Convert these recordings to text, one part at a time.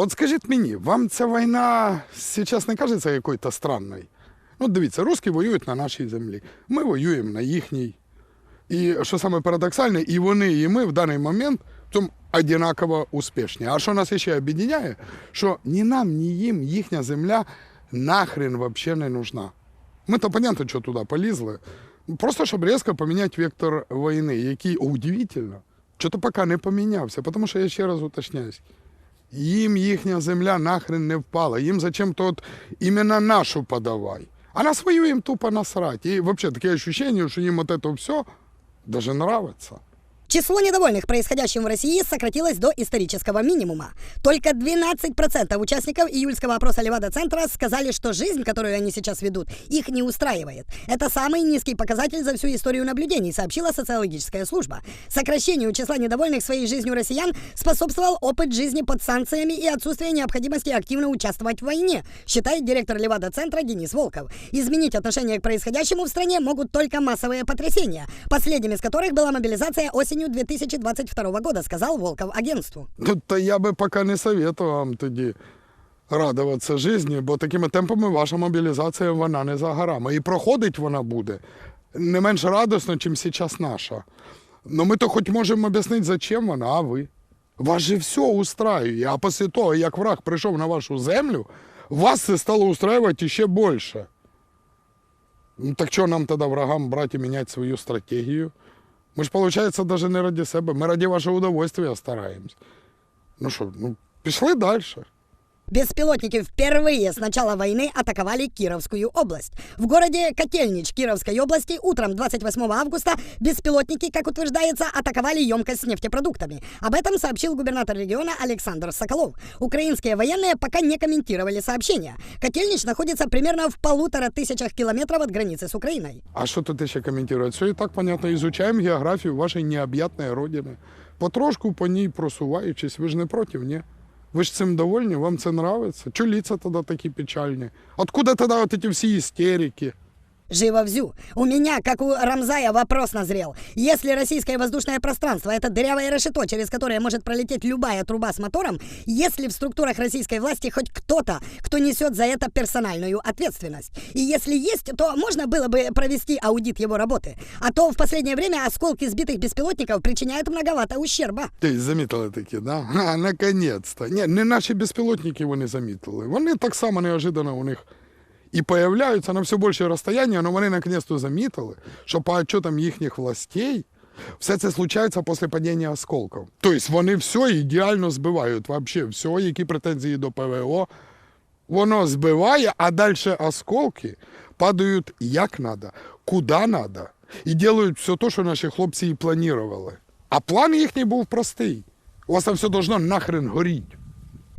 от скажіть мені, вам ця війна зараз не кажеться якою-то странною? Ну, дивіться, русські воюють на нашій землі, ми воюємо на їхній. І що саме парадоксальне, і вони, і ми в даний момент цьому однаково успішні. А що нас ще об'єднує, що ні нам, ні їм їхня земля нахрен взагалі не нужна. Ми то понятно, що туди полізли. Просто щоб різко поміняти вектор війни, який удивительно, що то поки не помінявся. Тому що я ще раз уточняюсь. Їм їхня земля нахрен не впала. Їм зачем то от іменно нашу подавай. А на свою їм тупо насрать. І взагалі таке відчуття, що їм от це все даже нравится. Число недовольных происходящим в России сократилось до исторического минимума. Только 12% участников июльского опроса Левада-центра сказали, что жизнь, которую они сейчас ведут, их не устраивает. Это самый низкий показатель за всю историю наблюдений, сообщила социологическая служба. Сокращению числа недовольных своей жизнью россиян способствовал опыт жизни под санкциями и отсутствие необходимости активно участвовать в войне, считает директор Левада-центра Денис Волков. Изменить отношение к происходящему в стране могут только массовые потрясения, последним из которых была мобилизация осенью 2022 года, сказал Волков агентству. То я би поки не советував вам тоді радуватися житті, бо такими темпами ваша мобілізація вона не за горами. І проходить вона буде не менш радісно, ніж зараз наша. Ну ми то хоч можемо об'яснити, зачем вона, а ви. Вас же все устраює. А після того, як враг прийшов на вашу землю, вас це стало устраювати ще більше. Ну так що нам тоді врагам брати і міняти свою стратегію? Ми ж, виходить, навіть не ради себе, ми ради вашого удовольствия стараємось. Ну що, ну, пішли далі. Беспилотники впервые с начала войны атаковали Кировскую область. В городе Котельнич Кировской области утром 28 августа беспилотники, как утверждается, атаковали емкость с нефтепродуктами. Об этом сообщил губернатор региона Александр Соколов. Украинские военные пока не комментировали сообщение. Котельнич находится примерно в полутора тысячах километров от границы с Украиной. А що тут ще коментувати? Все і так понятно. Изучаємо географію вашої необ'ятної родини. Потрошку по ній просуваючись, ви ж не проти, ні? Ви ж цим довольні, вам це нравиться? Чого лица тоді такі печальні? Откуда тоді от эти всі істерики? Живо взю. У меня, как у Рамзая, вопрос назрел. Если российское воздушное пространство это дырявое решето, через которое может пролететь любая труба с мотором, есть ли в структурах российской власти хоть кто-то, кто несет за это персональную ответственность? И если есть, то можно было бы провести аудит его работы. А то в последнее время осколки сбитых беспилотников причиняют многовато ущерба. Ти замітили такі, да? А, наконець-то. Ні, не наші безпілотники вони замітили. Вони так само неожиданно у них і появляються на все більше розстояння, але вони наконець-то замітили, що по отчетам їхніх властей все це случається після падіння осколків. Тобто вони все ідеально збивають, вообще все, які претензії до ПВО. Воно збиває, а далі осколки падають як треба, куди треба. І роблять все те, що наші хлопці і планували. А план їхній був простий. У вас там все должно нахрен горіти.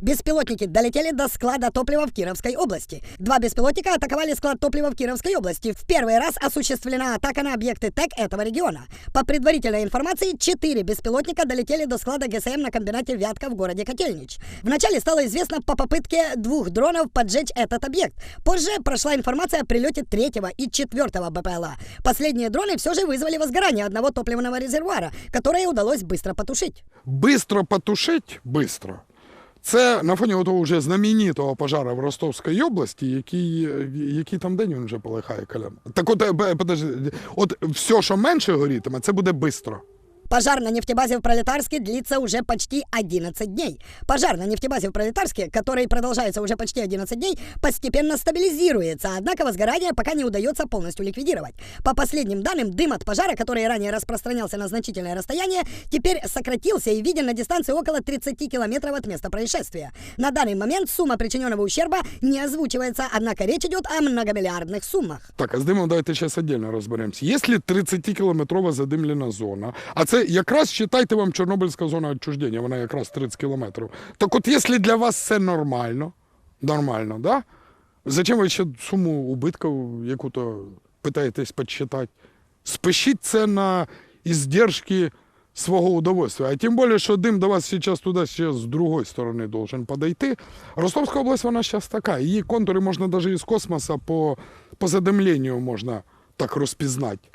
Беспилотники долетели до склада топлива в Кировской области. Два беспилотника атаковали склад топлива в Кировской области. В первый раз осуществлена атака на объекты ТЭК этого региона. По предварительной информации, четыре беспилотника долетели до склада ГСМ на комбинате Вятка в городе Котельнич. Вначале стало известно по попытке двух дронов поджечь этот объект. Позже прошла информация о прилете третьего и четвертого БПЛА. Последние дроны все же вызвали возгорание одного топливного резервуара, которое удалось быстро потушить. Бистро потушить, бистро. Це на фоні того вже знаменитого пожару в Ростовській області, який, який там день він вже полихає калян. Так от, е, подожди, от все, що менше горітиме, це буде бистро. Пожар на нефтебазе в Пролетарске длится уже почти 11 дней. Пожар на нефтебазе в Пролетарске, который продолжается уже почти 11 дней, постепенно стабилизируется, однако возгорание пока не удается полностью ликвидировать. По последним данным, дым от пожара, который ранее распространялся на значительное расстояние, теперь сократился и виден на дистанции около 30 километров от места происшествия. На данный момент сумма причиненного ущерба не озвучивается, однако речь идет о многомиллиардных суммах. Так, а з димом давайте зараз віддільно розберемося. Якщо 30-кілометрова задимлена зона, а якраз вважайте вам Чорнобильська зона відчуждення, вона якраз 30 кілометрів. Так от, якщо для вас це нормально, нормально, да? Зачем ви ще суму убитків яку-то питаєтесь підсчитати? Спишіть це на іздержки свого удовольствия. А тим більше, що дим до вас зараз туди ще з другої сторони должен подойти. Ростовська область, вона зараз така. Її контури можна навіть із космоса по, по задимленню можна так розпізнати.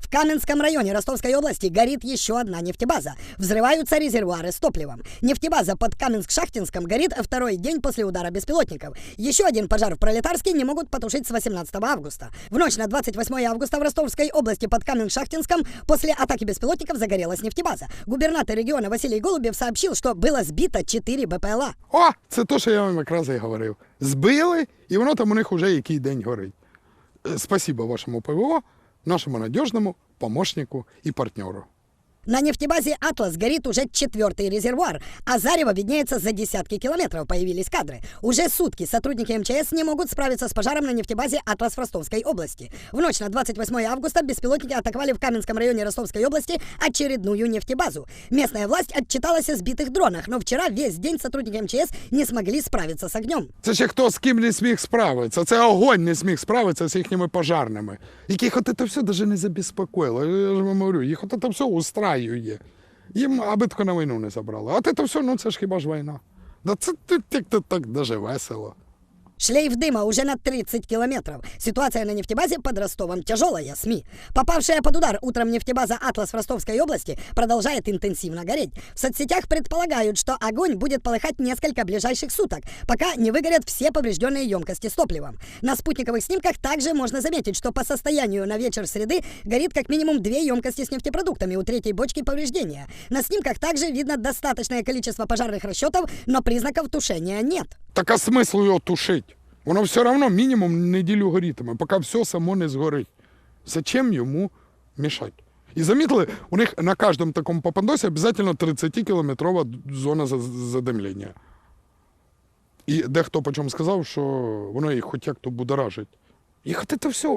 В Каменском районе Ростовской области горит еще одна нефтебаза. Взрываются резервуары с топливом. Нефтебаза под Каменск-Шахтинском горит второй день после удара беспилотников. Еще один пожар в Пролетарске не могут потушить с 18 августа. В ночь на 28 августа в Ростовской области под Каменск-Шахтинском после атаки беспилотников загорелась нефтебаза. Губернатор региона Василий Голубев сообщил, что было сбито 4 БПЛА. О, це то, що я вам якраз і говорив. Збили, і воно там у них уже який день горить. Е, Спасибо вашому ПВО, нашому надежному помощнику і партнеру. На нефтебазе «Атлас» горит уже четвертый резервуар, а зарево виднеется за десятки километров, появились кадры. Уже сутки сотрудники МЧС не могут справиться с пожаром на нефтебазе «Атлас» в Ростовской области. В ночь на 28 августа беспилотники атаковали в Каменском районе Ростовской области очередную нефтебазу. Местная власть отчиталась о сбитых дронах, но вчера весь день сотрудники МЧС не смогли справиться с огнем. Це ще хто з ким не зміг справитися. Це огонь не зміг справитися з їхніми пожарними, яких от це все навіть не забезпокоїло. Я ж вам говорю, їх от це все устраює. Їм аби тільки на війну не забрали. А ти то все, ну це ж хіба ж війна. Да це ти- так даже весело. Шлейф дыма уже на 30 километров. Ситуация на нефтебазе под Ростовом тяжелая, СМИ. Попавшая под удар утром нефтебаза «Атлас» в Ростовской области продолжает интенсивно гореть. В соцсетях предполагают, что огонь будет полыхать несколько ближайших суток, пока не выгорят все поврежденные емкости с топливом. На спутниковых снимках также можно заметить, что по состоянию на вечер среды горит как минимум две емкости с нефтепродуктами, у третьей бочки повреждения. На снимках также видно достаточное количество пожарных расчетов, но признаков тушения нет. Так а смисл його тушить? Воно все одно мінімум неділю горітиме, поки все само не згорить. Зачем йому мішати? І замітили, у них на кожному такому попандосі обов'язково 30-кілометрова зона задимлення. І дехто по чому сказав, що воно їх хоч як то будоражить. Їх це все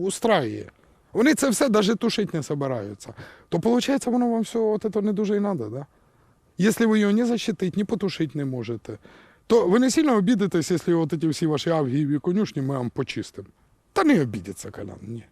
устраює. Вони це все навіть тушити не збираються. То виходить, воно вам все от не дуже і треба, да? Если вы ее не защитить, не потушить не можете, то ви не сильно обідитесь, якщо от ці всі ваші авгієві конюшні ми вам почистимо. Та не обідеться Колян, ні.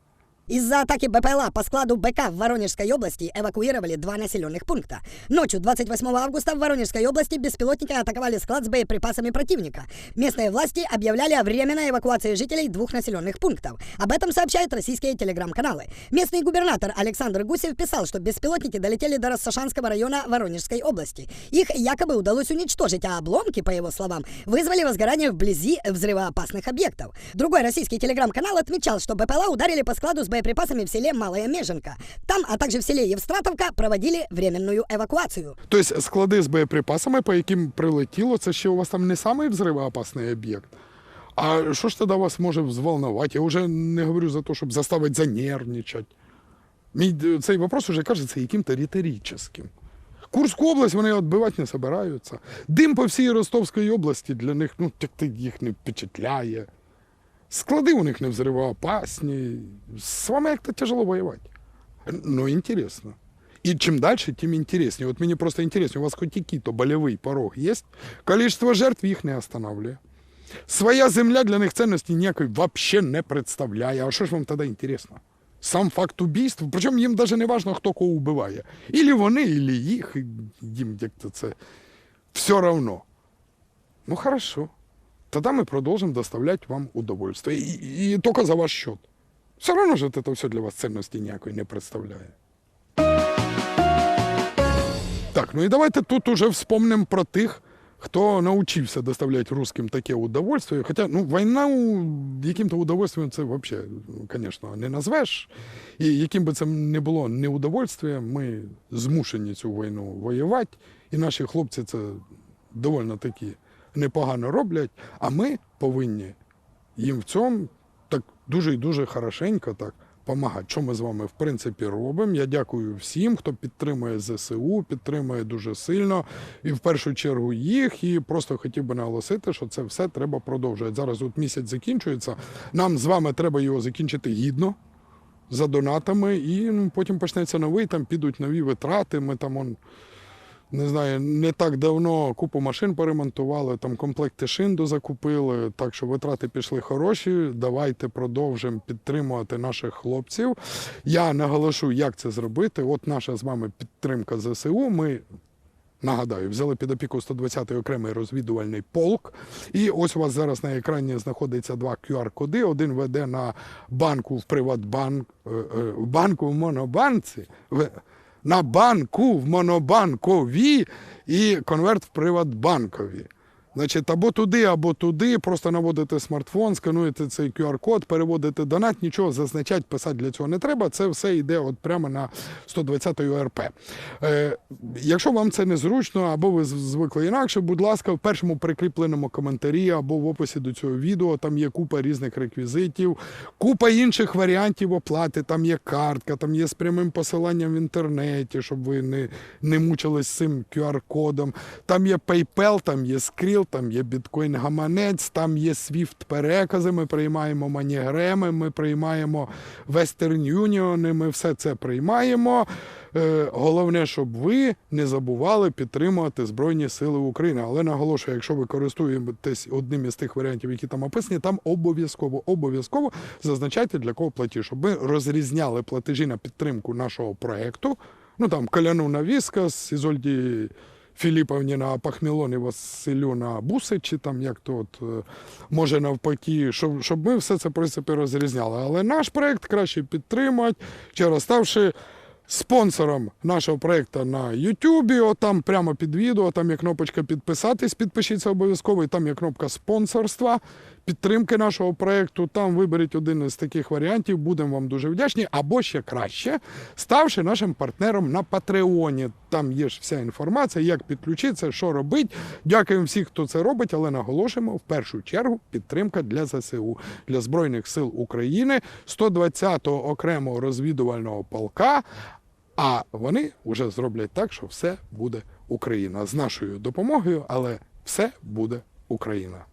Из-за атаки БПЛА по складу БК в Воронежской области эвакуировали два населенных пункта. Ночью 28 августа в Воронежской области беспилотники атаковали склад с боеприпасами противника. Местные власти объявляли о временной эвакуации жителей двух населенных пунктов. Об этом сообщают российские телеграм-каналы. Местный губернатор Александр Гусев писал, что беспилотники долетели до Рассашанского района Воронежской области. Их якобы удалось уничтожить, а обломки, по его словам, вызвали возгорание вблизи взрывоопасных объектов. Другой российский телеграм-канал отмечал, что БПЛА ударили по складу с боеприпасами в селе Малая Меженка. Там, а также в селе Евстратовка проводили временную эвакуацию. Тобто склади з боєприпасами, по яким прилетіло, це ще у вас там не самий взривоопасний об'єкт. А що ж тоді вас може взволновати? Я вже не говорю за те, щоб заставити занервничати. Мій е, цей вопрос вже кажеться яким-то риторичним. Курську область вони відбивати не збираються. Дим по всій Ростовській області для них ну, так ти їх не впечатляє. Склади у них не взривоопасні. З вами як-то тяжело воювати. Ну, інтересно. И чем дальше, тем интереснее. Вот мне просто интереснее, у вас хоть какие-то болевой порог есть? Количество жертв их не останавливает. Своя земля для них ценності ніякої вообще не представляє. А що ж вам тоді інтересно? Сам факт убійства, причому їм навіть не важно, хто кого вбиває. Ілі вони, ілі їх, і їм як-то це все равно. Ну хорошо. Тогда мы продолжим доставлять вам удовольствие. И, и, только за ваш счет. Все равно же это все для вас ценності ніякої не представляє. Так, ну і давайте тут уже вспомним про тих, хто навчився доставляти русским таке удовольствие. Хоча ну, війну яким-то удовольствием це взагалі, звісно, не назвеш. І яким би це не було неудовольствием, ми змушені цю війну воювати. І наші хлопці це доволі таки непогано роблять, а ми повинні їм в цьому так дуже і дуже хорошенько так допомагати. Що ми з вами в принципі робимо? Я дякую всім, хто підтримує ЗСУ, підтримує дуже сильно, і в першу чергу їх. І просто хотів би наголосити, що це все треба продовжувати. Зараз от місяць закінчується. Нам з вами треба його закінчити гідно. За донатами, і ну, потім почнеться новий, там підуть нові витрати. Ми там он, не знаю, не так давно купу машин поремонтували, там комплекти шин дозакупили, так що витрати пішли хороші. Давайте продовжимо підтримувати наших хлопців. Я наголошу, як це зробити. От наша з вами підтримка ЗСУ. Ми Нагадаю, взяли під опіку 120-й окремий розвідувальний полк. І ось у вас зараз на екрані знаходиться два QR-коди. Один веде на банку в Приватбанк, е, е, в банку в Монобанці. На банку в Монобанкові і конверт в Приватбанкові. Значить, або туди, або туди, просто наводите смартфон, скануєте цей QR-код, переводите донат, нічого зазначати, писати для цього не треба. Це все йде от прямо на 120 ОРП. Е, якщо вам це незручно, або ви звикли інакше, будь ласка, в першому прикріпленому коментарі або в описі до цього відео там є купа різних реквізитів, купа інших варіантів оплати. Там є картка, там є з прямим посиланням в інтернеті, щоб ви не, не мучились з цим QR-кодом. Там є PayPal, там є Skrill, там є біткоін гаманець, там є Swift перекази. Ми приймаємо манігреми, ми приймаємо Western Union, ми все це приймаємо. Е, Головне, щоб ви не забували підтримувати Збройні Сили України. Але наголошую, якщо ви користуєтесь одним із тих варіантів, які там описані, там обов'язково обов'язково зазначайте для кого платіж, щоб ми розрізняли платежі на підтримку нашого проекту. Ну там Коляну на Віскас, Ізольді Філіповні на Пахмілон і Василю на Буси, чи там як то от, е, може навпаки, щоб, щоб ми все це в принципі розрізняли. Але наш проект краще підтримати, через ставши спонсором нашого проекту на Ютубі, отам прямо під відео, там є кнопочка підписатись, підпишіться обов'язково, і там є кнопка спонсорства, підтримки нашого проекту. Там виберіть один із таких варіантів, будемо вам дуже вдячні. Або ще краще, ставши нашим партнером на Патреоні. Там є ж вся інформація, як підключитися, що робити. Дякуємо всім, хто це робить, але наголошуємо в першу чергу підтримка для ЗСУ, для Збройних сил України, 120-го окремого розвідувального полка. А вони вже зроблять так, що все буде Україна з нашою допомогою, але все буде Україна.